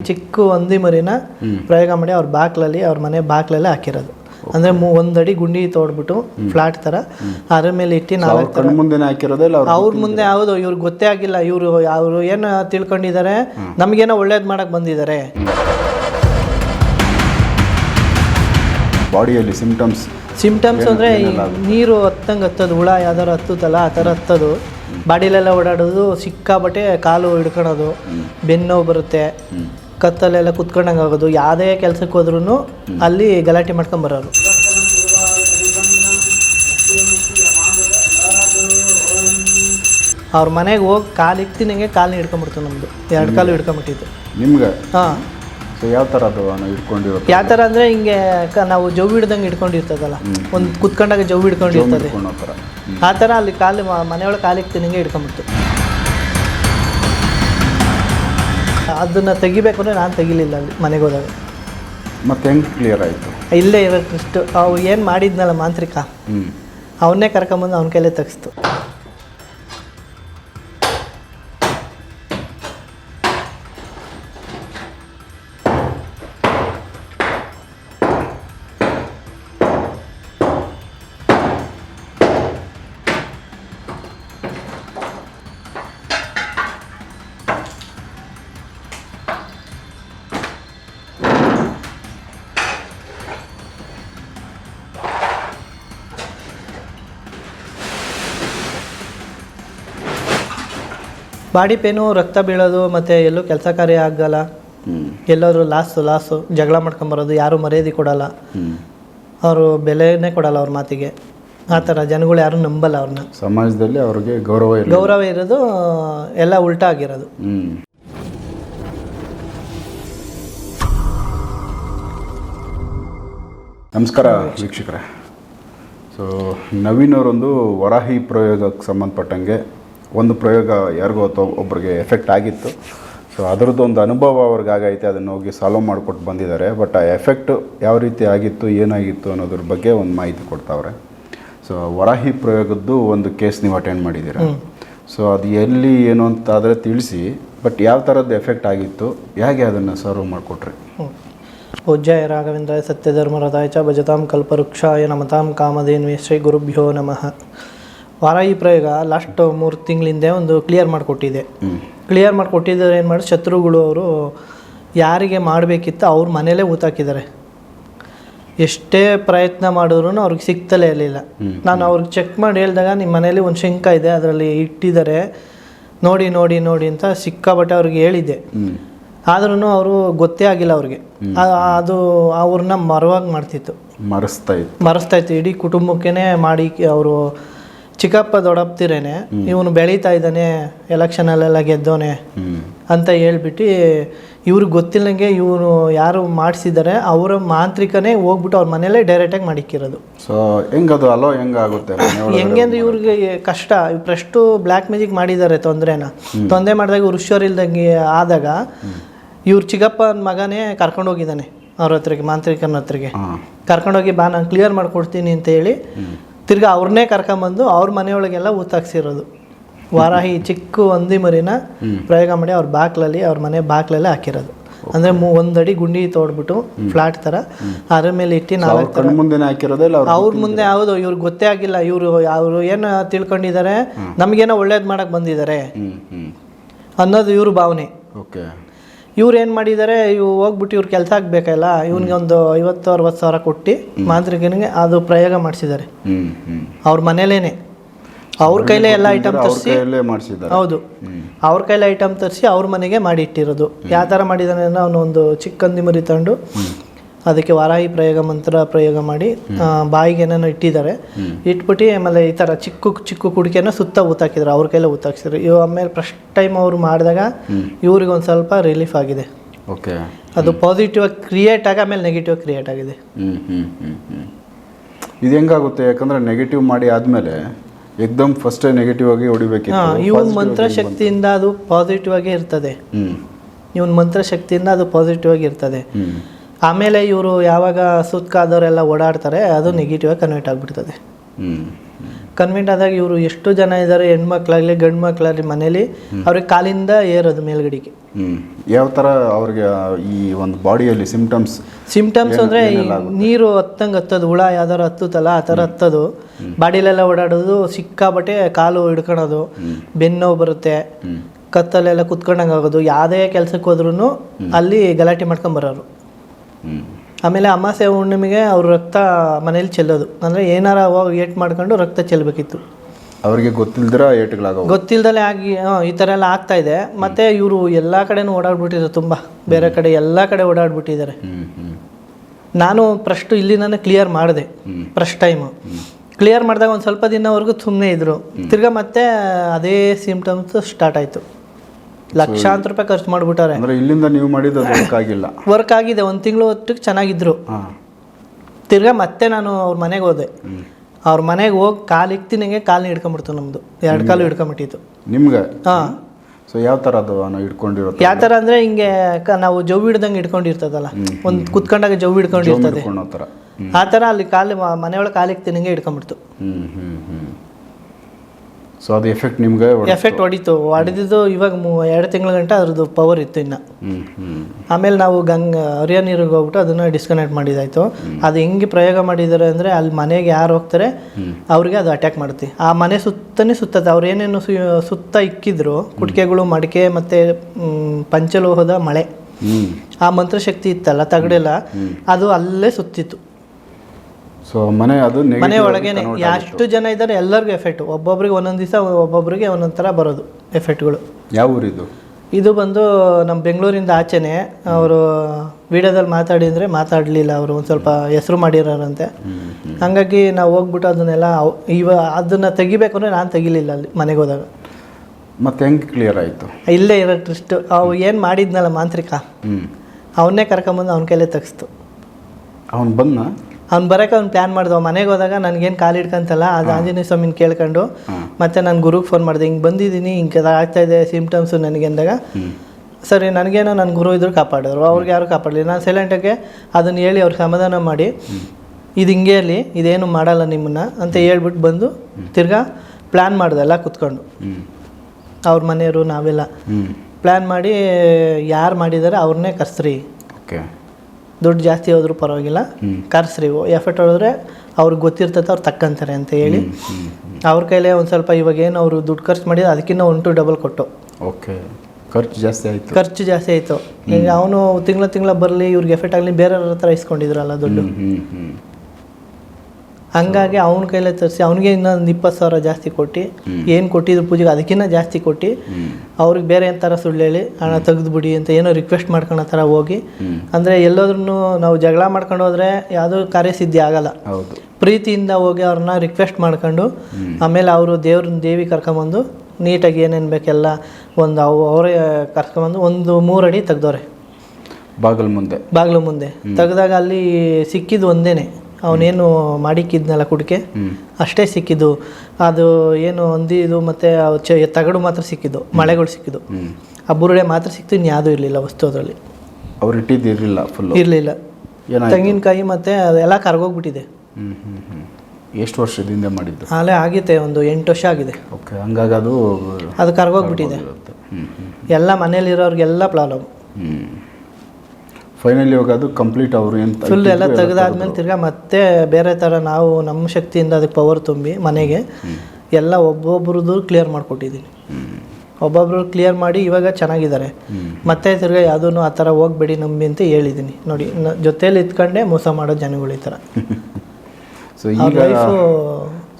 ಚಿಕ್ಕ ಒಂದಿ ಮರಿನ ಪ್ರಯೋಗ ಮಾಡಿ ಅವ್ರ ಬಾಕ್ಲಲ್ಲಿ ಅವ್ರ ಮನೆ ಬಾಕ್ಲಲ್ಲೇ ಹಾಕಿರೋದು. ಅಂದ್ರೆ ಒಂದಡಿ ಒಂದ್ ಅಡಿ ಗುಂಡಿ ತೋಡ್ಬಿಟ್ಟು ಫ್ಲಾಟ್ ತರ ಅದ್ರ ಮೇಲೆ ಇಟ್ಟು ನಾಲ್ಕು ತರ ಕಣ್ಣು ಮುಂದೆನೇ ಹಾಕಿರೋದೇ ಇಲ್ಲ ಅವ್ರು ಅವ್ರ ಮುಂದೆ ಹೌದು ಇವ್ರಿಗೆ ಗೊತ್ತೇ ಆಗಿಲ್ಲ. ಇವರು ಅವರು ಏನು ತಿಳ್ಕೊಂಡಿದ್ದಾರೆ ನಮ್ಗೇನೋ ಒಳ್ಳೇದು ಮಾಡಕ್ ಬಂದಿದ್ದಾರೆ ಬಾಡಿಯಲ್ಲಿ ಸಿಂಪ್ಟಮ್ಸ್ ಸಿಂಪ್ಟಮ್ಸ್ ಅಂದ್ರೆ ಈ ನೀರು ಹತ್ತಂಗೆ ಹತ್ತೋದು ಹುಳ ಯಾವ್ದಾರು ಹತ್ತುತ್ತಲ್ಲ ಆ ಥರ ಹತ್ತೋದು. ಬಾಡಿಲೆಲ್ಲ ಓಡಾಡೋದು ಸಿಕ್ಕಾಬಟ್ಟೆ ಕಾಲು ಹಿಡ್ಕೊಳೋದು ಬೆನ್ನು ನೋವು ಬರುತ್ತೆ ಕತ್ತಲೆಲ್ಲ ಕುತ್ಕೊಂಡಂಗೆ ಆಗೋದು ಯಾವುದೇ ಕೆಲಸಕ್ಕೆ ಹೋದ್ರೂ ಅಲ್ಲಿ ಗಲಾಟೆ ಮಾಡ್ಕೊಂಬರೋರು ಅವ್ರ ಮನೆಗೆ ಹೋಗಿ ಕಾಲು ಇಕ್ತಿನಂಗೆ ಕಾಲು ಹಿಡ್ಕೊಂಬಿಡ್ತು ನಮ್ಮದು ಎರಡು ಕಾಲು ಹಿಡ್ಕೊಂಬಿಟ್ಟಿತ್ತು ನಿಮ್ಗೆ? ಹಾಂ. ಸೊ ಯಾವ ಥರ ಅದು ನಾವು ಯಾವ ಥರ ಅಂದರೆ ಹಿಂಗೆ ಕ- ನಾವು ಜವ್ ಹಿಡ್ದಂಗೆ ಹಿಡ್ಕೊಂಡಿರ್ತದಲ್ಲ? ಒಂದು ಕುತ್ಕೊಂಡಾಗ ಜವ್ ಹಿಡ್ಕೊಂಡಿರ್ತದೆ. ಆ ಥರ ಅಲ್ಲಿ ಕಾಲು ಮ- ಮನೆಯೊಳಗೆ ಕಾಲು ಇಕ್ತಿನಂಗೆ ಹಿಡ್ಕೊಂಬಿಡ್ತು ಅದನ್ನು ತೆಗಿಬೇಕು ಅಂದರೆ ನಾನು ತೆಗಿಲಿಲ್ಲ ಅಲ್ಲಿ ಮನೆಗೆ ಹೋದಾಗ. ಮತ್ತೆ ಹೆಂಗೆ ಕ್ಲಿಯರ್ ಆಯಿತು? ಇಲ್ಲೇ ಇರೋ ಕ್ರಿಸ್ಟು ಅವು ಏನು ಮಾಡಿದ್ನಲ್ಲ ಮಾಂತ್ರಿಕ ಅವನ್ನೇ ಕರ್ಕೊಂಬಂದು ಅವನ ಕೈಲೇ ತೆಗಿಸ್ತು. ಬಾಡಿ ಪೇನು ರಕ್ತ ಬೀಳೋದು ಮತ್ತು ಎಲ್ಲೂ ಕೆಲಸ ಕಾರ್ಯ ಆಗಲ್ಲ. ಹ್ಞೂ ಎಲ್ಲಾದರೂ ಲಾಸು ಲಾಸು ಜಗಳ ಮಾಡ್ಕೊಂಬರೋದು ಯಾರೂ ಮರ್ಯಾದೆ ಕೊಡಲ್ಲ. ಅವರು ಬೆಲೆನೇ ಕೊಡಲ್ಲ ಅವ್ರ ಮಾತಿಗೆ. ಆ ಥರ ಜನಗಳು ಯಾರೂ ನಂಬಲ್ಲ ಅವ್ರನ್ನ. ಸಮಾಜದಲ್ಲಿ ಅವ್ರಿಗೆ ಗೌರವ ಗೌರವ ಇರೋದು ಎಲ್ಲ ಉಲ್ಟಾ ಆಗಿರೋದು. ನಮಸ್ಕಾರ ವೀಕ್ಷಕರೇ. ಸೊ ನವೀನ್ ಅವರೊಂದು ವರಾಹಿ ಪ್ರಯೋಗಕ್ಕೆ ಸಂಬಂಧಪಟ್ಟಂಗೆ ಒಂದು ಪ್ರಯೋಗ ಯಾರಿಗೋ ಅಥವಾ ಒಬ್ಬರಿಗೆ ಎಫೆಕ್ಟ್ ಆಗಿತ್ತು. ಸೊ ಅದರದ್ದು ಒಂದು ಅನುಭವ ಅವ್ರಿಗೆ ಆಗೈತೆ ಅದನ್ನು ಹೋಗಿ ಸಾಲ್ವ್ ಮಾಡಿಕೊಟ್ಟು ಬಂದಿದ್ದಾರೆ. ಬಟ್ ಆ ಎಫೆಕ್ಟ್ ಯಾವ ರೀತಿ ಆಗಿತ್ತು ಏನಾಗಿತ್ತು ಅನ್ನೋದ್ರ ಬಗ್ಗೆ ಒಂದು ಮಾಹಿತಿ ಕೊಡ್ತಾವ್ರೆ. ಸೊ ವರಾಹಿ ಪ್ರಯೋಗದ್ದು ಒಂದು ಕೇಸ್ ನೀವು ಅಟೆಂಡ್ ಮಾಡಿದ್ದೀರಾ? ಸೊ ಅದು ಎಲ್ಲಿ ಏನು ಅಂತ ಆದರೆ ತಿಳಿಸಿ ಬಟ್ ಯಾವ ಥರದ್ದು ಎಫೆಕ್ಟ್ ಆಗಿತ್ತು ಹೇಗೆ ಅದನ್ನು ಸರ್ವ್ ಮಾಡಿಕೊಟ್ರಿ? ಪೂಜ್ಯಾಯ ರಾಘವೇಂದ್ರಾಯ ಸತ್ಯಧರ್ಮರದಾಯ ಚ ಭಜತಾಂ ಕಲ್ಪವೃಕ್ಷಾಯ ನಮತಾಂ ಕಾಮಧೇನ್ವೆ ಶ್ರೀ ಗುರುಭ್ಯೋ ನಮಃ. ವಾರಾಹಿ ಪ್ರಯೋಗ ಲಾಸ್ಟ್ ಮೂರು ತಿಂಗಳಿಂದೆ ಒಂದು ಕ್ಲಿಯರ್ ಮಾಡಿಕೊಟ್ಟಿದೆ. ಕ್ಲಿಯರ್ ಮಾಡಿಕೊಟ್ಟಿದ್ದಾರೆ ಏನು ಮಾಡಿ ಶತ್ರುಗಳು ಅವರು ಯಾರಿಗೆ ಮಾಡಬೇಕಿತ್ತು ಅವ್ರ ಮನೇಲೇ ಊತಾಕಿದ್ದಾರೆ ಎಷ್ಟೇ ಪ್ರಯತ್ನ ಮಾಡಿದ್ರು ಅವ್ರಿಗೆ ಸಿಗ್ತಲೇ ಇರಲಿಲ್ಲ. ನಾನು ಅವ್ರಿಗೆ ಚೆಕ್ ಮಾಡಿ ಹೇಳಿದಾಗ ನಿಮ್ಮ ಮನೇಲಿ ಒಂದು ಶಂಕ ಇದೆ ಅದರಲ್ಲಿ ಇಟ್ಟಿದ್ದಾರೆ. ನೋಡಿ ನೋಡಿ ನೋಡಿ ಅಂತ ಸಿಕ್ಕಾಬಟ್ಟೆ ಅವ್ರಿಗೆ ಹೇಳಿದ್ದೆ. ಆದ್ರೂ ಅವರು ಗೊತ್ತೇ ಆಗಿಲ್ಲ ಅವ್ರಿಗೆ. ಅದು ಅವ್ರನ್ನ ಮರವಾಗಿ ಮಾಡ್ತಿತ್ತು. ಮರೆಸ್ತಾ ಇತ್ತು. ಮರೆಸ್ತಾ ಇತ್ತು. ಇಡೀ ಕುಟುಂಬಕ್ಕೇನೆ ಮಾಡಿ ಅವರು ಚಿಕ್ಕಪ್ಪ ದೊಡಪ್ತಿರೇನೆ ಇವನು ಬೆಳೀತಾ ಇದ್ದಾನೆ ಎಲೆಕ್ಷನಲ್ಲೆಲ್ಲ ಗೆದ್ದೋನೆ ಅಂತ ಹೇಳ್ಬಿಟ್ಟು ಇವ್ರಿಗೆ ಗೊತ್ತಿಲ್ಲಂಗೆ ಇವನು ಯಾರು ಮಾಡಿಸಿದ್ದಾರೆ ಅವರ ಮಾಂತ್ರಿಕನೇ ಹೋಗ್ಬಿಟ್ಟು ಅವ್ರ ಮನೇಲೇ ಡೈರೆಕ್ಟಾಗಿ ಮಾಡಿಕ್ಕಿರೋದು ಸೊ ಹೆಂಗದು ಅಲೋ ಹೆಂಗಾಗುತ್ತೆ? ಆಗುತ್ತೆ ಹೆಂಗೆ ಅಂದ್ರೆ ಇವ್ರಿಗೆ ಕಷ್ಟ. ಇವ್ರಷ್ಟು ಬ್ಲ್ಯಾಕ್ ಮ್ಯಾಜಿಕ್ ಮಾಡಿದ್ದಾರೆ ತೊಂದರೆನ. ತೊಂದರೆ ಮಾಡಿದಾಗ ಇವ್ರು ಹುಷಾರಿಲ್ದಂಗೆ ಆದಾಗ ಇವ್ರ ಚಿಕ್ಕಪ್ಪನ ಮಗನೇ ಕರ್ಕೊಂಡು ಹೋಗಿದ್ದಾನೆ ಅವ್ರ ಹತ್ರಕ್ಕೆ ಮಾಂತ್ರಿಕನ ಹತ್ರಕ್ಕೆ. ಹಾಂ. ಕರ್ಕೊಂಡೋಗಿ ಬಾ ನಾನು ಕ್ಲಿಯರ್ ಮಾಡ್ಕೊಡ್ತೀನಿ ಅಂತ ಹೇಳಿ ತಿರ್ಗಾ ಅವ್ರನ್ನೇ ಕರ್ಕೊಂಬಂದು ಅವ್ರ ಮನೆಯೊಳಗೆಲ್ಲ ಊತಾಕ್ಸಿರೋದು ವಾರಾಹಿ ಚಿಕ್ಕ ಒಂದಿ ಮರಿನ ಪ್ರಯೋಗ ಮಾಡಿ ಅವ್ರ ಬಾಕ್ಲಲ್ಲಿ ಅವ್ರ ಮನೆ ಬಾಕ್ಲಲ್ಲೇ ಹಾಕಿರೋದು. ಅಂದ್ರೆ ಒಂದಡಿ ಒಂದ್ ಅಡಿ ಗುಂಡಿ ತೋಡ್ಬಿಟ್ಟು ಫ್ಲಾಟ್ ತರ ಅದ್ರ ಮೇಲೆ ಇಟ್ಟು ನಾಲ್ಕು ಇಲ್ಲ ಅವ್ರ ಮುಂದೆ ಹೌದು ಇವ್ರಿಗೆ ಗೊತ್ತೇ ಆಗಿಲ್ಲ. ಇವರು ಅವರು ಏನು ತಿಳ್ಕೊಂಡಿದ್ದಾರೆ ನಮಗೇನೋ ಒಳ್ಳೇದು ಮಾಡಕ್ ಬಂದಿದ್ದಾರೆ ಅನ್ನೋದು ಇವ್ರ ಭಾವನೆ. ಓಕೆ. ಇವ್ರು ಏನು ಮಾಡಿದ್ದಾರೆ ಇವು ಹೋಗ್ಬಿಟ್ಟು ಇವ್ರು ಕೆಲಸ ಆಗ್ಬೇಕಲ್ಲ ಇವನಿಗೆ ಒಂದು ಐವತ್ತು ಅರವತ್ತು ಸಾವಿರ ಕೊಟ್ಟು ಮಾಂತ್ರಿಕನಿಗೆ ಅದು ಪ್ರಯೋಗ ಮಾಡಿಸಿದ್ದಾರೆ ಅವ್ರ ಮನೇಲೇನೆ. ಅವ್ರ ಕೈಲೇ ಎಲ್ಲ ಐಟಮ್ ತರಿಸಿ ಹೌದು. ಅವ್ರ ಕೈಲೇ ಐಟಮ್ ತರಿಸಿ ಅವ್ರ ಮನೆಗೆ ಮಾಡಿ ಇಟ್ಟಿರೋದು ಯಾವ ಥರ ಮಾಡಿದಾನೆ ಅವನು ಒಂದು ಚಿಕ್ಕಂದಿ ಮರಿ ತಗೊಂಡು ಅದಕ್ಕೆ ವಾರಾಹಿ ಪ್ರಯೋಗ ಮಂತ್ರ ಪ್ರಯೋಗ ಮಾಡಿ ಬಾಯಿಗೆ ಏನೇನೋ ಇಟ್ಟಿದ್ದಾರೆ. ಇಟ್ಬಿಟ್ಟು ಆಮೇಲೆ ಈ ಥರ ಚಿಕ್ಕ ಚಿಕ್ಕ ಕುಡಿಕೆನ ಸುತ್ತ ಊತಾಕಿದ್ರು ಅವ್ರ ಕೈಲೇ ಊತಾಕ್ಸಿದ್ರು. ಇವ್ ಆಮೇಲೆ ಫಸ್ಟ್ ಟೈಮ್ ಅವ್ರು ಮಾಡಿದಾಗ ಇವ್ರಿಗೆ ಒಂದು ಸ್ವಲ್ಪ ರಿಲೀಫ್ ಆಗಿದೆ. ಓಕೆ. ಅದು ಪಾಸಿಟಿವ್ ಆಗಿ ಕ್ರಿಯೇಟ್ ಆಗಿ ಆಮೇಲೆ ನೆಗೆಟಿವ್ ಕ್ರಿಯೇಟ್ ಆಗಿದೆ. ಇದು ಹೆಂಗಾಗುತ್ತೆ? ಯಾಕಂದ್ರೆ ನೆಗೆಟಿವ್ ಮಾಡಿ ಆದಮೇಲೆ ಎಕ್ದಮ್ ಫಸ್ಟ್ ನೆಗೆಟಿವ್ ಆಗಿ ಹೊಡಿಬೇಕಿತ್ತು. ಇವನ್ ಮಂತ್ರ ಶಕ್ತಿಯಿಂದ ಅದು ಪಾಸಿಟಿವ್ ಆಗಿ ಇರ್ತದೆ. ಇವನ್ ಮಂತ್ರ ಶಕ್ತಿಯಿಂದ ಅದು ಪಾಸಿಟಿವ್ ಆಗಿ ಇರ್ತದೆ. ಆಮೇಲೆ ಇವರು ಯಾವಾಗ ಸುತ್ತಕಾದವರೆಲ್ಲ ಓಡಾಡ್ತಾರೆ ಅದು ನೆಗೆಟಿವ್ ಆಗಿ ಕನ್ವರ್ಟ್ ಆಗಿಬಿಡ್ತದೆ. ಕನ್ವಿಂಟ್ ಆದಾಗ ಇವರು ಎಷ್ಟು ಜನ ಇದ್ದಾರೆ ಹೆಣ್ಮಕ್ಳಾಗಲಿ ಗಂಡು ಮಕ್ಕಳಾಗಲಿ ಮನೇಲಿ ಅವ್ರಿಗೆ ಕಾಲಿಂದ ಏರೋದು ಮೇಲ್ಗಡೆಗೆ. ಯಾವ ಥರ ಅವ್ರಿಗೆ ಈ ಒಂದು ಬಾಡಿಯಲ್ಲಿ ಸಿಂಪ್ಟಮ್ಸ್ ಸಿಂಪ್ಟಮ್ಸ್ ಅಂದರೆ ನೀರು ಹತ್ತಂಗೆ ಹತ್ತೋದು ಹುಳ ಯಾವ್ದಾರು ಹತ್ತುತ್ತಲ್ಲ ಆ ಥರ ಹತ್ತೋದು. ಬಾಡಿಲೆಲ್ಲ ಓಡಾಡೋದು ಸಿಕ್ಕಾಬಟ್ಟೆ ಕಾಲು ಹಿಡ್ಕೊಳೋದು ಬೆನ್ನು ನೋವು ಬರುತ್ತೆ ಕತ್ತಲೆಲ್ಲ ಕುತ್ಕೊಂಡಂಗೆ ಆಗೋದು ಯಾವುದೇ ಕೆಲಸಕ್ಕೆ ಹೋದ್ರೂ ಅಲ್ಲಿ ಗಲಾಟೆ ಮಾಡ್ಕೊಂಬರೋರು ಹ್ಮ್ ಆಮೇಲೆ ಅಮಾಸೆ ಹುಣ್ಣಿಮೆಗೆ ಅವ್ರ ರಕ್ತ ಮನೇಲಿ ಚೆಲ್ಲೋದು. ಅಂದರೆ ಏನಾರ ಅವಾಗ ಏಟ್ ಮಾಡ್ಕೊಂಡು ರಕ್ತ ಚೆಲ್ಲಬೇಕಿತ್ತು ಅವರಿಗೆ ಗೊತ್ತಿಲ್ದಿರ ಏಟ್ಗಳಾಗ ಗೊತ್ತಿಲ್ಲದಲ್ಲೇ ಆಗಿ ಈ ಥರ ಎಲ್ಲ ಆಗ್ತಾ ಇದೆ. ಮತ್ತೆ ಇವರು ಎಲ್ಲ ಕಡೆನೂ ಓಡಾಡ್ಬಿಟ್ಟಿದ್ದಾರೆ ತುಂಬ. ಬೇರೆ ಕಡೆ ಎಲ್ಲ ಕಡೆ ಓಡಾಡ್ಬಿಟ್ಟಿದ್ದಾರೆ. ನಾನು ಫಸ್ಟು ಇಲ್ಲಿ ನಾನು ಕ್ಲಿಯರ್ ಮಾಡಿದೆ ಫಸ್ಟ್ ಟೈಮು ಕ್ಲಿಯರ್ ಮಾಡಿದಾಗ ಒಂದು ಸ್ವಲ್ಪ ದಿನವರೆಗೂ ಸುಮ್ಮನೆ ಇದ್ದರು ತಿರ್ಗಾ ಮತ್ತೆ ಅದೇ ಸಿಂಪ್ಟಮ್ಸ್ ಸ್ಟಾರ್ಟ್ ಆಯಿತು. ಲಕ್ಷಾಂತರ ರೂಪಾಯಿ ಖರ್ಚು ಮಾಡಿಬಿಟ್ಟಾರೆ ಅಂದ್ರೆ ಇಲ್ಲಿಂದ ನೀವು ಮಾಡಿದ ವರ್ಕ್ ಆಗಿಲ್ಲ. ವರ್ಕ್ ಆಗಿದೆ ಒಂದು ತಿಂಗಳು ಹೊತ್ತಿಗೆ ಚೆನ್ನಾಗಿದ್ರು. ತಿರ್ಗಾ ಮತ್ತೆ ನಾನು ಅವ್ರ ಮನೆಗೆ ಹೋದೆ. ಅವ್ರ ಮನೆಗೆ ಹೋಗಿ ಕಾಲು ಇಕ್ತಿನಂಗೆ ಕಾಲು ಹಿಡ್ಕೊಂಬಿಡ್ತು ನಮ್ಮದು ಎರಡು ಕಾಲು ಹಿಡ್ಕೊಂಬಿಟ್ಟಿತ್ತು. ನಿಮ್ಗೆ? ಹಾಂ. ಸೊ ಯಾವ ಥರ ಅದು ನಾವು ಯಾವ ಥರ ಅಂದರೆ ಹಿಂಗೆ ನಾವು ಜವ್ ಹಿಡ್ದಂಗೆ ಹಿಡ್ಕೊಂಡಿರ್ತದಲ್ಲ. ಒಂದು ಕುತ್ಕೊಂಡಾಗ ಜವ್ ಹಿಡ್ಕೊಂಡಿರ್ತದೆ. ಆ ಥರ ಅಲ್ಲಿ ಕಾಲು ಮನೆಯೊಳಗೆ ಕಾಲು ಇಕ್ತಿನಂಗೆ ಹಿಡ್ಕೊಂಬಿಡ್ತು. ಹ್ಞೂ ಹ್ಞೂ ಹ್ಮ್. ಸೊ ಅದು ಎಫೆಕ್ಟ್ ನಿಮ್ಗೆ ಎಫೆಕ್ಟ್ ಹೊಡಿತು. ಹೊಡೆದಿದ್ದು ಇವಾಗ ಮೂ ಎರಡು ತಿಂಗಳ ಗಂಟೆ ಅದ್ರದ್ದು ಪವರ್ ಇತ್ತು ಇನ್ನು. ಆಮೇಲೆ ನಾವು ಗಂಗ ಹರಿಯ ನೀರಿಗೆ ಹೋಗ್ಬಿಟ್ಟು ಅದನ್ನು ಡಿಸ್ಕನೆಕ್ಟ್ ಮಾಡಿದಾಯ್ತು. ಅದು ಹೆಂಗೆ ಪ್ರಯೋಗ ಮಾಡಿದ್ದಾರೆ ಅಂದರೆ ಅಲ್ಲಿ ಮನೆಗೆ ಯಾರು ಹೋಗ್ತಾರೆ ಅವ್ರಿಗೆ ಅದು ಅಟ್ಯಾಕ್ ಮಾಡುತ್ತೆ. ಆ ಮನೆ ಸುತ್ತನೇ ಸುತ್ತತ್ತೆ ಅವ್ರು ಏನೇನು ಸುತ್ತ ಇಕ್ಕಿದ್ರು ಕುಟಿಕೆಗಳು ಮಡಿಕೆ ಮತ್ತು ಪಂಚಲೋಹದ ಮಳೆ. ಆ ಮಂತ್ರಶಕ್ತಿ ಇತ್ತಲ್ಲ ತಗಡೆಲ್ಲ. ಅದು ಅಲ್ಲೇ ಸುತ್ತಿತ್ತು. ಸೊ ಮನೆ ಅದು ಮನೆ ಒಳಗೆ ಒಳಗೇನೆ ಎಷ್ಟು ಜನ ಇದ್ದಾರೆ ಎಲ್ಲರಿಗೂ ಎಫೆಕ್ಟ್ ಒಬ್ಬೊಬ್ರಿಗೆ ಒಂದೊಂದು ದಿವಸ ಒಬ್ಬೊಬ್ರಿಗೆ ಒಂದೊಂದು ಥರ ಬರೋದು ಎಫೆಕ್ಟ್ಗಳು ಯಾವ ಊರಿದು? ಇದು ಬಂದು ನಮ್ಮ ಬೆಂಗಳೂರಿಂದ ಆಚೆನೆ. ಅವರು ವಿಡಿಯೋದಲ್ಲಿ ಮಾತಾಡಿದರೆ ಮಾತಾಡಲಿಲ್ಲ ಅವರು ಒಂದು ಸ್ವಲ್ಪ ಹೆಸರು ಮಾಡಿರೋರಂತೆ. ಹಂಗಾಗಿ ನಾವು ಹೋಗ್ಬಿಟ್ಟು ಅದನ್ನೆಲ್ಲ ಇವ ಅದನ್ನು ತೆಗಿಬೇಕು ಅಂದರೆ ನಾನು ತೆಗಿಲಿಲ್ಲ ಅಲ್ಲಿ ಮನೆಗೆ ಹೋದಾಗ. ಮತ್ತೆ ಹೆಂಗೆ ಕ್ಲಿಯರ್ ಆಯಿತು? ಇಲ್ಲೇ ಇರೋ ಟ್ರಿಸ್ಟ್. ಅವು ಏನು ಮಾಡಿದ್ನಲ್ಲ ಮಾಂತ್ರಿಕ ಅವನ್ನೇ ಕರ್ಕೊಂಬಂದು ಅವನ ಕೈಲೇ ತೆಗಿಸ್ತು. ಅವನು ಬಂದ ಅವ್ನು ಬರೋಕೆ ಅವ್ನು ಪ್ಲ್ಯಾನ್ ಮಾಡ್ದೆ ಮನೆಗೆ ಹೋದಾಗ ನನಗೇನು ಕಾಲು ಹಿಡ್ಕಂತಲ್ಲ ಅದು ಆಂಜನೇಯ ಸ್ವಾಮಿನ ಕೇಳ್ಕೊಂಡು ಮತ್ತೆ ನಾನು ಗುರುಗೆ ಫೋನ್ ಮಾಡಿದೆ ಹಿಂಗೆ ಬಂದಿದ್ದೀನಿ ಹಿಂಗೆ ಆಗ್ತಾ ಇದೆ ಸಿಮ್ಟಮ್ಸು ನನಗೆ ಅಂದಾಗ ಸರಿ ನನಗೇನೋ ನನ್ನ ಗುರು ಇದ್ರು ಕಾಪಾಡಿದ್ರು ಅವ್ರಿಗೆ ಯಾರು ಕಾಪಾಡಲಿಲ್ಲ. ನಾನು ಸೈಲೆಂಟಾಗೆ ಅದನ್ನು ಹೇಳಿ ಅವ್ರಿಗೆ ಸಮಾಧಾನ ಮಾಡಿ ಇದು ಹಿಂಗೆ ಇರಲಿ ಇದೇನು ಮಾಡಲ್ಲ ನಿಮ್ಮನ್ನ ಅಂತ ಹೇಳ್ಬಿಟ್ಟು ಬಂದು ತಿರ್ಗಾ ಪ್ಲ್ಯಾನ್ ಮಾಡಿದೆ ಎಲ್ಲ ಕುತ್ಕೊಂಡು. ಅವ್ರ ಮನೆಯವರು ನಾವೆಲ್ಲ. ಪ್ಲ್ಯಾನ್ ಮಾಡಿ ಯಾರು ಮಾಡಿದ್ದಾರೆ ಅವ್ರನ್ನೇ ಕರ್ಸ್ರಿ. ಓಕೆ. ದುಡ್ಡು ಜಾಸ್ತಿ ಹೋದ್ರೂ ಪರವಾಗಿಲ್ಲ. ಕರ್ಸ್ರಿ ಎಫೆಕ್ಟ್ ಹೊಡೆದ್ರೆ ಅವ್ರಿಗೆ ಗೊತ್ತಿರ್ತೈತೆ ಅವ್ರು ತಕ್ಕಂತಾರೆ ಅಂತ ಹೇಳಿ. ಅವ್ರ ಕೈಲೇ ಒಂದು ಸ್ವಲ್ಪ ಇವಾಗ ಏನು ಅವರು ದುಡ್ಡು ಖರ್ಚು ಮಾಡಿ ಅದಕ್ಕಿಂತ ಒನ್ ಟು ಡಬಲ್ ಕೊಟ್ಟು. ಓಕೆ. ಖರ್ಚು ಜಾಸ್ತಿ ಆಯಿತು. ಖರ್ಚು ಜಾಸ್ತಿ ಆಯಿತು. ಈಗ ಅವನು ತಿಂಗಳ ತಿಂಗಳ ಬರಲಿ ಇವ್ರಿಗೆ ಎಫೆಕ್ಟ್ ಆಗಲಿ ಬೇರೆಯವ್ರ ಹತ್ರ ಇಸ್ಕೊಂಡಿದ್ರಲ್ಲ ದುಡ್ಡು. ಹಂಗಾಗಿ ಅವನ ಕೈಲೇ ತರಿಸಿ ಅವನಿಗೆ ಇನ್ನೊಂದು ಇಪ್ಪತ್ತು ಸಾವಿರ ಜಾಸ್ತಿ ಕೊಟ್ಟು ಏನು ಕೊಟ್ಟಿದ್ರು ಪೂಜೆಗೆ ಅದಕ್ಕಿಂತ ಜಾಸ್ತಿ ಕೊಟ್ಟು ಅವ್ರಿಗೆ ಬೇರೆ ಏನು ಥರ ಸುಳ್ಳು ಹೇಳಿ ಹಣ ತೆಗೆದುಬಿಡಿ ಅಂತ ಏನೋ ರಿಕ್ವೆಸ್ಟ್ ಮಾಡ್ಕೊಳೋ ಥರ ಹೋಗಿ ಅಂದರೆ ಎಲ್ಲೋದ್ರೂ ನಾವು ಜಗಳ ಮಾಡ್ಕೊಂಡು ಹೋದರೆ ಯಾವುದೂ ಕಾರ್ಯಸಿದ್ಧಿ ಆಗಲ್ಲ. ಪ್ರೀತಿಯಿಂದ ಹೋಗಿ ಅವ್ರನ್ನ ರಿಕ್ವೆಸ್ಟ್ ಮಾಡ್ಕೊಂಡು ಆಮೇಲೆ ಅವರು ದೇವ್ರನ್ನ ದೇವಿ ಕರ್ಕೊಂಬಂದು ನೀಟಾಗಿ ಏನೇನು ಬೇಕೆಲ್ಲ ಒಂದು ಅವು ಅವರೇ ಕರ್ಕೊಂಬಂದು ಒಂದು ಮೂರಡಿ ತೆಗ್ದವ್ರೆ. ಬಾಗಿಲು ಮುಂದೆ. ಬಾಗಿಲು ಮುಂದೆ. ತೆಗೆದಾಗ ಅಲ್ಲಿ ಸಿಕ್ಕಿದ್ದು ಒಂದೇನೆ. ಅವನೇನು ಮಾಡಿಕ್ಕಿದ್ನಲ್ಲ ಕುಡಿಕೆ? ಅಷ್ಟೇ ಸಿಕ್ಕಿದ್ದು. ಅದು ಏನು ಹೊಂದಿದ್ದು ಮತ್ತು ತಗಡು ಮಾತ್ರ ಸಿಕ್ಕಿದ್ದು. ಮಳೆಗಳು ಸಿಕ್ಕಿದ್ದು. ಆ ಬುರುಡೆ ಮಾತ್ರ ಸಿಕ್ತು ಇನ್ಯಾವುದೂ ಇರಲಿಲ್ಲ ವಸ್ತು ಅದರಲ್ಲಿ. ಅವ್ರು ಇಟ್ಟಿದ್ದು ಇರಲಿಲ್ಲ ಫುಲ್ ಇರಲಿಲ್ಲ. ತೆಂಗಿನಕಾಯಿ ಮತ್ತು ಅದೆಲ್ಲ ಕರ್ಗೋಗ್ಬಿಟ್ಟಿದೆ. ಎಷ್ಟು ವರ್ಷದಿಂದ ಮಾಡಿದ್ದು? ಅಲ್ಲೇ ಆಗಿದೆ ಒಂದು ಎಂಟು ವರ್ಷ ಆಗಿದೆ. ಓಕೆ ಹಂಗಾಗಿ ಅದು ಅದು ಕರ್ಗೋಗ್ಬಿಟ್ಟಿದೆ. ಎಲ್ಲ ಮನೇಲಿರೋರಿಗೆಲ್ಲ ಪ್ರಾಬ್ಲಮ್ ಫೈನಲಿ ಇವಾಗ ಅದು ಕಂಪ್ಲೀಟ್ ಅವರು ಏನು ಫುಲ್ ಎಲ್ಲ ತೆಗೆದಾದ್ಮೇಲೆ ತಿರ್ಗಾ ಮತ್ತೆ ಬೇರೆ ಥರ ನಾವು ನಮ್ಮ ಶಕ್ತಿಯಿಂದ ಅದಕ್ಕೆ ಪವರ್ ತುಂಬಿ ಮನೆಗೆ ಎಲ್ಲ ಒಬ್ಬೊಬ್ರದ್ದು ಕ್ಲಿಯರ್ ಮಾಡಿಕೊಟ್ಟಿದ್ದೀನಿ ಒಬ್ಬೊಬ್ರು ಕ್ಲಿಯರ್ ಮಾಡಿ ಇವಾಗ ಚೆನ್ನಾಗಿದ್ದಾರೆ. ಮತ್ತೆ ತಿರ್ಗಾ ಯಾವುದೂ ಆ ಥರ ಹೋಗ್ಬೇಡಿ ನಂಬಿ ಅಂತ ಹೇಳಿದ್ದೀನಿ ನೋಡಿ ಜೊತೆಯಲ್ಲಿ ಜೊತೇಲಿ ಇತ್ಕೊಂಡೆ ಮೋಸ ಮಾಡೋ ಜನಗಳು ಈ ಥರ. ಸೊ ಈ ಈಗ ಲೈಫು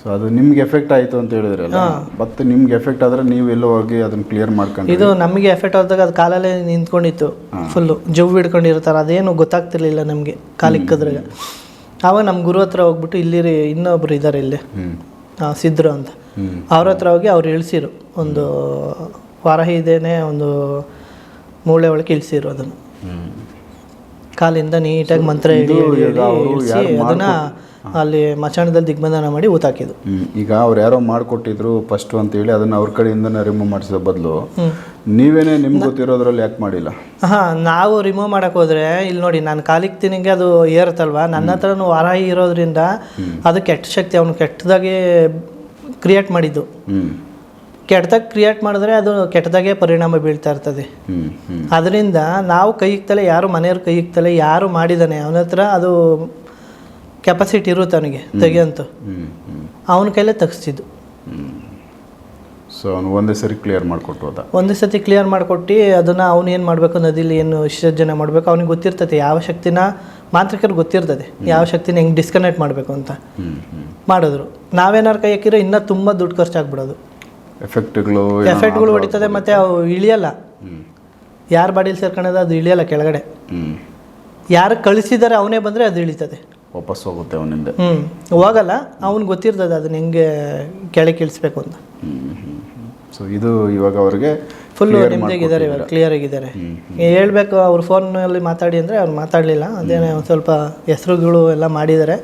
ಸೊ ಅದು ನಿಮ್ಗೆ ಎಫೆಕ್ಟ್ ಆಯಿತು ಅಂತ ಹೇಳಿದ್ರಲ್ಲ ಮತ್ತೆ ನಿಮ್ಗೆ ಎಫೆಕ್ಟ್ ಆದ್ರೆ ನೀವು ಎಲ್ಲೋ ಹೋಗಿ ಅದನ್ನ ಕ್ಲಿಯರ್ ಮಾಡ್ಕೊಂಡು ಇದು ನಮಗೆ ಎಫೆಕ್ಟ್ ಆದಾಗ ಅದು ಕಾಲಲ್ಲೇ ನಿಂತ್ಕೊಂಡಿತ್ತು ಫುಲ್ಲು ಜವ್ ಹಿಡ್ಕೊಂಡಿರ್ತಾರೆ ಅದೇನು ಗೊತ್ತಾಗ್ತಿರ್ಲಿಲ್ಲ ನಮಗೆ ಕಾಲಿಕ್ಕದ್ರಾಗ ಆವಾಗ ನಮ್ಮ ಗುರು ಹತ್ರ ಹೋಗ್ಬಿಟ್ಟು ಇಲ್ಲಿ ಇನ್ನೊಬ್ರು ಇದ್ದಾರೆ ಇಲ್ಲಿ. ಸಿದ್ರು ಅಂತ. ಅವ್ರ ಹತ್ರ ಹೋಗಿ ಅವ್ರು ಇಳಿಸಿರು ಒಂದು ವಾರ ಇದೇನೆ ಒಂದು ಮೂಳೆ ಒಳಗೆ ಇಳಿಸಿರು ಅದನ್ನು. ಹ್ಮ್. ಕಾಲಿಂದ ನೀಟಾಗಿ ಮಂತ್ರ ಇಳಿಸಿ ಅದನ್ನ ಅಲ್ಲಿ ಮಚಾಣದಲ್ಲಿ ದಿಗ್ಬಂಧನ ಮಾಡಿ ಊತಾಕಿದ್ದು ಹ್ಮ್. ಈಗ ಅವ್ರು ಯಾರೋ ಮಾಡಿಕೊಟ್ಟಿದ್ರು ಅಂತ ಹೇಳಿ ಅದನ್ನ ಅವ್ರ ಕಡೆಯಿಂದ ರಿಮೂವ್ ಮಾಡಿಸೋ ಬದಲು ನೀವೇನೇ ನಿಮ್ಗೆ ಗೊತ್ತಿರೋದ್ರಲ್ಲಿ ಯಾಕೆ ಮಾಡಿಲ್ಲ? ಹಾಂ ನಾವು ರಿಮೂವ್ ಮಾಡಕ್ ಹೋದ್ರೆ ಇಲ್ಲಿ ನೋಡಿ ನಾನು ಕಾಲಿಗೆ ತಿನಿಗೆ ಅದು ಏರುತ್ತಲ್ವಾ? ನನ್ನ ಹತ್ರನೂ ವಾರಾಹಿ ಇರೋದ್ರಿಂದ ಅದು ಕೆಟ್ಟ ಶಕ್ತಿ ಅವನು ಕೆಟ್ಟದಾಗೆ ಕ್ರಿಯೇಟ್ ಮಾಡಿದ್ದು. ಕೆಟ್ಟದಾಗ ಕ್ರಿಯೇಟ್ ಮಾಡಿದ್ರೆ ಅದು ಕೆಟ್ಟದಾಗೆ ಪರಿಣಾಮ ಬೀಳ್ತಾ ಇರ್ತದೆ. ಅದರಿಂದ ನಾವು ಕೈ ಇಕ್ತಲೇ ಯಾರು ಮನೆಯವ್ರು ಕೈ ಇಕ್ತಲೇ ಯಾರು ಮಾಡಿದ್ದಾನೆ ಅವನ ಹತ್ರ ಅದು ಕೆಪಾಸಿಟಿ ಇರುತ್ತೆ ಅವನಿಗೆ ತೆಗಿಯಂತು. ಅವನ ಕೈಲೇ ತೆಗಿಸ್ತಿದ್ದು. ಸೊ ಅವನು ಒಂದೇ ಸರಿ ಕ್ಲಿಯರ್ ಮಾಡಿಕೊಟ್ಟು ಹೋದ. ಒಂದೇ ಸತಿ ಕ್ಲಿಯರ್ ಮಾಡಿಕೊಟ್ಟು ಅದನ್ನು ಅವನು ಏನು ಮಾಡಬೇಕು ನದಿಲಿ ಏನು ವಿಸರ್ಜನೆ ಮಾಡಬೇಕು ಅವನಿಗೆ ಗೊತ್ತಿರ್ತದೆ ಯಾವ ಶಕ್ತಿನ ಮಾಂತ್ರಿಕರಿಗೆ ಗೊತ್ತಿರ್ತದೆ ಯಾವ ಶಕ್ತಿನ ಹೆಂಗೆ ಡಿಸ್ಕನೆಕ್ಟ್ ಮಾಡಬೇಕು ಅಂತ. ಮಾಡಿದ್ರು. ನಾವೇನಾರು ಕೈ ಹಾಕಿರೋ ಇನ್ನೂ ತುಂಬ ದುಡ್ಡು ಖರ್ಚಾಗ್ಬಿಡೋದು. ಎಫೆಕ್ಟ್ಗಳು ಎಫೆಕ್ಟ್ಗಳು ಹೊಡಿತದೆ ಮತ್ತು ಅವು ಇಳಿಯಲ್ಲ. ಯಾರು ಬಾಡಿಲಿ ಸೇರ್ಕೊಳ್ಳೋದು ಅದು ಇಳಿಯಲ್ಲ ಕೆಳಗಡೆ. ಯಾರು ಕಳಿಸಿದ್ದಾರೆ ಅವನೇ ಬಂದರೆ ಅದು ಇಳಿತದೆ. ವಾಪಸ್ ಹೋಗುತ್ತೆ ಅವನಿಂದ. ಹ್ಞೂ ಹೋಗಲ್ಲ ಅವ್ನಿಗೆ ಗೊತ್ತಿರ್ತದೆ ಅದನ್ನ ಹೆಂಗೆ ಕೆಳಗೆ ಇಳಿಸ್ಬೇಕು ಅಂತ. ಸೊ ಇದು ಇವಾಗ ಅವ್ರಿಗೆ ಫುಲ್ ಇದ್ದಾರೆ ಇವಾಗ. ಕ್ಲಿಯರ್ ಆಗಿದ್ದಾರೆ. ಹೇಳಬೇಕು ಅವ್ರ ಫೋನಲ್ಲಿ ಮಾತಾಡಿ ಅಂದರೆ ಅವ್ರು ಮಾತಾಡಲಿಲ್ಲ. ಅದೇನೇ ಒಂದು ಸ್ವಲ್ಪ ಹೆಸರುಗಳು ಎಲ್ಲ ಮಾಡಿದ್ದಾರೆ.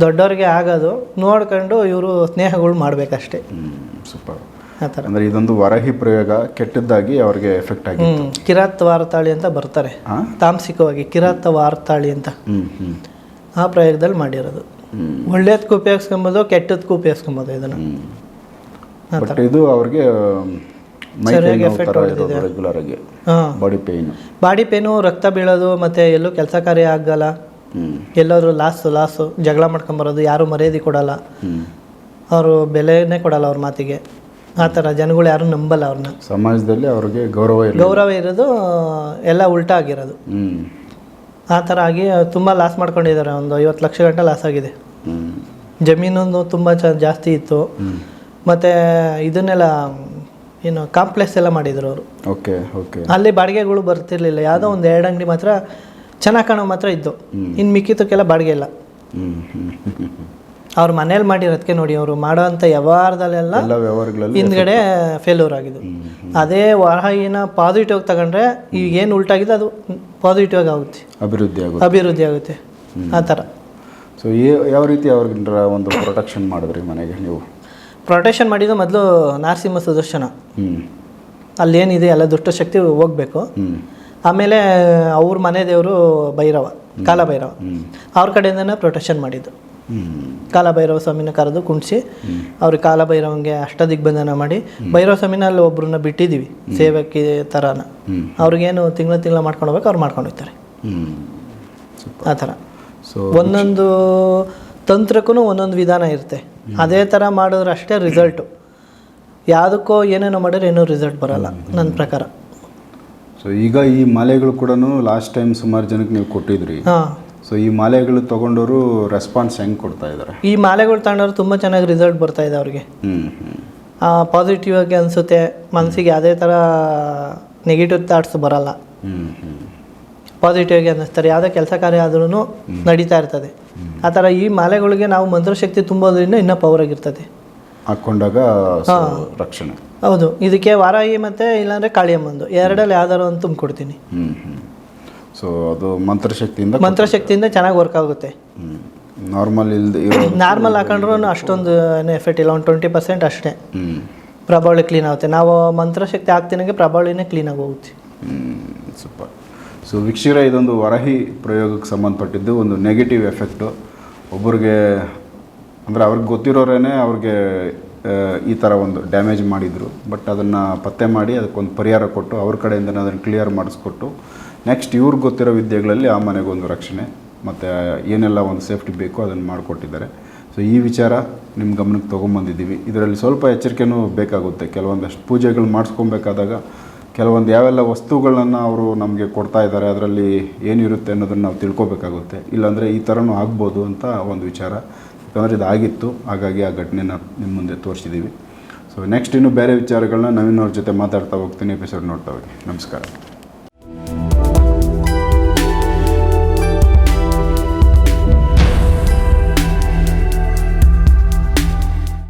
ದೊಡ್ಡವ್ರಿಗೆ ಆಗೋದು. ನೋಡ್ಕೊಂಡು ಇವರು ಸ್ನೇಹಗಳು ಮಾಡಬೇಕಷ್ಟೇ. ಸೂಪರ್. ಆ ಥರ. ಅಂದ್ರೆ ಇದೊಂದು ವರಹಿ ಪ್ರಯೋಗ ಕೆಟ್ಟದ್ದಾಗಿ ಅವ್ರಿಗೆ ಎಫೆಕ್ಟ್ ಆಗಿ ಕಿರಾತ್ ವಾರ್ತಾಳಿ ಅಂತ ಬರ್ತಾರೆ. ತಾಂಸಿಕವಾಗಿ ಕಿರಾತ ವಾರ್ತಾಳಿ ಅಂತ. ಆ ಪ್ರಯೋಗದಲ್ಲಿ ಮಾಡಿರೋದು. ಒಳ್ಳೇದಕ್ಕೆ ಉಪಯೋಗಿಸ್ಕೊಬೋದು ಕೆಟ್ಟದಕ್ಕೂ ಉಪಯೋಗಿಸ್ಕೊಬೋದು ಇದನ್ನು. ಬಟ್ ಇದು ಅವ್ರಿಗೆ ಪೇನ್ ರೆಗ್ಯುಲರ್ ಆಗಿ. ಬಾಡಿ ಪೇಯ್ನ್ ಬಾಡಿ ಪೇನು ರಕ್ತ ಬೀಳೋದು ಮತ್ತೆ ಎಲ್ಲೂ ಕೆಲಸ ಕಾರ್ಯ ಆಗಲ್ಲ. ಎಲ್ಲರೂ ಎಲ್ಲಾದರೂ ಲಾಸು ಲಾಸು ಜಗಳ ಮಾಡ್ಕೊಂಬರೋದು ಯಾರು ಮರ್ಯಾದೆ ಕೊಡಲ್ಲ. ಅವರು ಬೆಲೆನೇ ಕೊಡಲ್ಲ ಅವ್ರ ಮಾತಿಗೆ. ಆ ಥರ ಜನಗಳು ಯಾರು ನಂಬಲ್ಲ ಅವ್ರನ್ನ. ಸಮಾಜದಲ್ಲಿ ಅವ್ರಿಗೆ ಗೌರವ ಗೌರವ ಇರೋದು ಎಲ್ಲ ಉಲ್ಟಾ ಆಗಿರೋದು. ಆ ಥರ ಆಗಿ ತುಂಬ ಲಾಸ್ ಮಾಡ್ಕೊಂಡಿದ್ದಾರೆ. ಒಂದು ಐವತ್ತು ಲಕ್ಷ ಗಂಟೆ ಲಾಸ್ ಆಗಿದೆ. ಜಮೀನು ತುಂಬ ಚ ಜಾಸ್ತಿ ಇತ್ತು. ಮತ್ತು ಇದನ್ನೆಲ್ಲ ಏನು ಕಾಂಪ್ಲೆಕ್ಸ್ ಎಲ್ಲ ಮಾಡಿದರು ಅವರು. Okay okay. ಅಲ್ಲಿ ಬಾಡಿಗೆಗಳು ಬರ್ತಿರ್ಲಿಲ್ಲ. ಯಾವುದೋ ಒಂದು ಎರಡು ಅಂಗಡಿ ಮಾತ್ರ ಚೆನ್ನಾಗಿ ಕಾಣೋ ಮಾತ್ರ ಇದ್ದು. ಇನ್ನು ಮಿಕ್ಕಿದ್ದಕ್ಕೆಲ್ಲ ಬಾಡಿಗೆ ಇಲ್ಲ. ಅವ್ರ ಮನೇಲಿ ಮಾಡಿರೋದಕ್ಕೆ ನೋಡಿ ಅವರು ಮಾಡುವಂತ ವ್ಯವಹಾರದಲ್ಲೆಲ್ಲ ವ್ಯವಹಾರಗಳಲ್ಲಿ ಹಿಂದ್ಗಡೆ ಫೇಲ್ಯೂರ್ ಆಗಿದ್ದು. ಅದೇ ವರಹಿನ ಪಾಸಿಟಿವ್ ತಗೊಂಡ್ರೆ ಈಗ ಏನು ಉಲ್ಟಾಗಿದೆ ಅದು ಪಾಸಿಟಿವ್ ಆಗಿ ಆಗುತ್ತೆ. ಅಭಿವೃದ್ಧಿ ಆಗುತ್ತೆ. ಅಭಿವೃದ್ಧಿ ಆಗುತ್ತೆ. ಆ ಥರ. ಸೊ ಯಾವ ರೀತಿ ಅವ್ರಿಗೆ ಒಂದು ಪ್ರೊಟೆಕ್ಷನ್ ಮಾಡಿದ್ರಿ ಮನೆಗೆ ನೀವು? ಪ್ರೊಟೆಕ್ಷನ್ ಮಾಡಿದ್ದು ಮೊದಲು ನಾರಸಿಂಹ ಸುದರ್ಶನ. ಅಲ್ಲೇನಿದೆ ಎಲ್ಲ ದುಷ್ಟಶಕ್ತಿ ಹೋಗಬೇಕು. ಆಮೇಲೆ ಅವ್ರ ಮನೆ ದೇವರು ಭೈರವ ಕಾಲಭೈರವ. ಅವ್ರ ಕಡೆಯಿಂದನೇ ಪ್ರೊಟೆಕ್ಷನ್ ಮಾಡಿದ್ದು. ಕಾಲಭೈರವ ಸ್ವಾಮಿನ ಕರೆದು ಕುಣಿಸಿ ಅವ್ರಿಗೆ ಕಾಲಭೈರವಂಗೆ ಅಷ್ಟದಿಗ್ಬಂಧನ ಮಾಡಿ ಭೈರವ ಸ್ವಾಮಿನ ಅಲ್ಲಿ ಒಬ್ರನ್ನ ಬಿಟ್ಟಿದ್ದೀವಿ ಸೇವಕ್ಕೆ ಥರನ ಅವ್ರಿಗೇನು ತಿಂಗಳ ತಿಂಗಳ ಮಾಡ್ಕೊಂಡು ಹೋಗ್ಬೇಕು ಅವ್ರು ಮಾಡ್ಕೊಂಡು ಹೋಗ್ತಾರೆ. ಆ ಥರ. ಸೊ ಒಂದೊಂದು ತಂತ್ರಕ್ಕೂ ಒಂದೊಂದು ವಿಧಾನ ಇರುತ್ತೆ. ಅದೇ ಥರ ಮಾಡಿದ್ರೆ ಅಷ್ಟೇ ರಿಸಲ್ಟು ಯಾವುದಕ್ಕೋ ಏನೇನೋ ಮಾಡಿದ್ರೆ ಏನೂ ರಿಸಲ್ಟ್ ಬರಲ್ಲ ನನ್ನ ಪ್ರಕಾರ. ಸೊ ಈಗ ಈ ಮಾಲೆಗಳು ಕೂಡ ಲಾಸ್ಟ್ ಟೈಮ್ ಸುಮಾರು ಜನಕ್ಕೆ ನೀವು ಕೊಟ್ಟಿದ್ರಿ. ಹಾಂ. ಸೊ ಈ ಮಾಲೆಗಳು ತಗೊಂಡವರು ರೆಸ್ಪಾನ್ಸ್ ಹೆಂಗೆ ಕೊಡ್ತಾ ಇದ್ದಾರೆ ಈ ಮಾಲೆಗಳು ತಗೊಂಡವ್ರು ತುಂಬ ಚೆನ್ನಾಗಿ ರಿಸಲ್ಟ್ ಬರ್ತಾ ಇದೆ ಅವ್ರಿಗೆ. ಪಾಸಿಟಿವ್ ಆಗಿ ಅನಿಸುತ್ತೆ ಮನಸ್ಸಿಗೆ ಯಾವುದೇ ಥರ ನೆಗೆಟಿವ್ ಥಾಟ್ಸ್ ಬರಲ್ಲ. ಪಾಸಿಟಿವ್ ಆಗಿ ಅನ್ನಿಸ್ತಾರೆ ಯಾವುದೇ ಕೆಲಸ ಕಾರ್ಯ ಆದ್ರೂ ನಡೀತಾ ಇರ್ತದೆ. ಆ ಥರ ಈ ಮಾಲೆಗಳಿಗೆ ನಾವು ಮಂತ್ರಶಕ್ತಿ ತುಂಬೋದ್ರಿಂದ ಇನ್ನೂ ಪವರ್ ಆಗಿರ್ತದೆ. ಹಾಕೊಂಡಾಗ ರಕ್ಷಣೆ. ಹೌದು ಇದಕ್ಕೆ ವಾರಾಹಿ ಮತ್ತೆ ಇಲ್ಲಾಂದರೆ ಕಾಳಿಯಮ್ಮಂದು ಎರಡಲ್ಲಿ ಯಾವ್ದಾರು ಅಂತ ತುಂಬಿಕೊಡ್ತೀನಿ. ಸೊ ಅದು ಮಂತ್ರಶಕ್ತಿಯಿಂದ ಮಂತ್ರಶಕ್ತಿಯಿಂದ ಚೆನ್ನಾಗಿ ವರ್ಕ್ ಆಗುತ್ತೆ. ನಾರ್ಮಲ್ ಇಲ್ದ ಇರೋ ನಾರ್ಮಲ್ ಹಾಕೊಂಡ್ರೂ ಅಷ್ಟೊಂದು ಏನು ಎಫೆಕ್ಟ್ ಇಲ್ಲ. ಒಂದು ಟ್ವೆಂಟಿ ಪರ್ಸೆಂಟ್ ಅಷ್ಟೇ. ಪ್ರಬಾವಳಿ ಕ್ಲೀನ್ ಆಗುತ್ತೆ. ನಾವು ಮಂತ್ರಶಕ್ತಿ ಹಾಕ್ತಿನಾಗೆ ಪ್ರಬಾವಳಿನೇ ಕ್ಲೀನಾಗಿ ಹೋಗುತ್ತೆ. ಸೂಪರ್. ಸೊ ವಿಕ್ಷೀರ ಇದೊಂದು ವರಹಿ ಪ್ರಯೋಗಕ್ಕೆ ಸಂಬಂಧಪಟ್ಟಿದ್ದು ಒಂದು ನೆಗೆಟಿವ್ ಎಫೆಕ್ಟು ಒಬ್ಬರಿಗೆ ಅಂದರೆ ಅವ್ರಿಗೆ ಗೊತ್ತಿರೋರೇನೆ ಅವ್ರಿಗೆ ಈ ಥರ ಒಂದು ಡ್ಯಾಮೇಜ್ ಮಾಡಿದರು. ಬಟ್ ಅದನ್ನು ಪತ್ತೆ ಮಾಡಿ ಅದಕ್ಕೊಂದು ಪರಿಹಾರ ಕೊಟ್ಟು ಅವ್ರ ಕಡೆಯಿಂದ ಅದನ್ನು ಕ್ಲಿಯರ್ ಮಾಡಿಸ್ಕೊಟ್ಟು ನೆಕ್ಸ್ಟ್ ಇವ್ರಿಗೆ ಗೊತ್ತಿರೋ ವಿದ್ಯೆಗಳಲ್ಲಿ ಆ ಮನೆಗೊಂದು ರಕ್ಷಣೆ, ಮತ್ತು ಏನೆಲ್ಲ ಒಂದು ಸೇಫ್ಟಿ ಬೇಕೋ ಅದನ್ನು ಮಾಡಿಕೊಟ್ಟಿದ್ದಾರೆ. ಸೊ ಈ ವಿಚಾರ ನಿಮ್ಮ ಗಮನಕ್ಕೆ ತೊಗೊಂಬಂದಿದ್ದೀವಿ. ಇದರಲ್ಲಿ ಸ್ವಲ್ಪ ಎಚ್ಚರಿಕೆನೂ ಬೇಕಾಗುತ್ತೆ. ಕೆಲವೊಂದಷ್ಟು ಪೂಜೆಗಳು ಮಾಡಿಸ್ಕೊಬೇಕಾದಾಗ ಕೆಲವೊಂದು ಯಾವೆಲ್ಲ ವಸ್ತುಗಳನ್ನು ಅವರು ನಮಗೆ ಕೊಡ್ತಾ ಇದ್ದಾರೆ, ಅದರಲ್ಲಿ ಏನಿರುತ್ತೆ ಅನ್ನೋದನ್ನು ನಾವು ತಿಳ್ಕೊಬೇಕಾಗುತ್ತೆ. ಇಲ್ಲಾಂದರೆ ಈ ಥರನೂ ಆಗ್ಬೋದು ಅಂತ ಒಂದು ವಿಚಾರ. ಯಾಕಂದರೆ ಇದಾಗಿತ್ತು. ಹಾಗಾಗಿ ಆ ಘಟನೆನ ನಿಮ್ಮ ಮುಂದೆ ತೋರಿಸಿದ್ದೀವಿ ಸೊ ನೆಕ್ಸ್ಟ್ ಇನ್ನು ಬೇರೆ ವಿಚಾರಗಳನ್ನ ನವೀನ್ ಅವ್ರ ಜೊತೆ ಮಾತಾಡ್ತಾ ಹೋಗ್ತೀನಿ. ಎಪಿಸೋಡ್ ನೋಡ್ತಾ ಹೋಗಿ. ನಮಸ್ಕಾರ.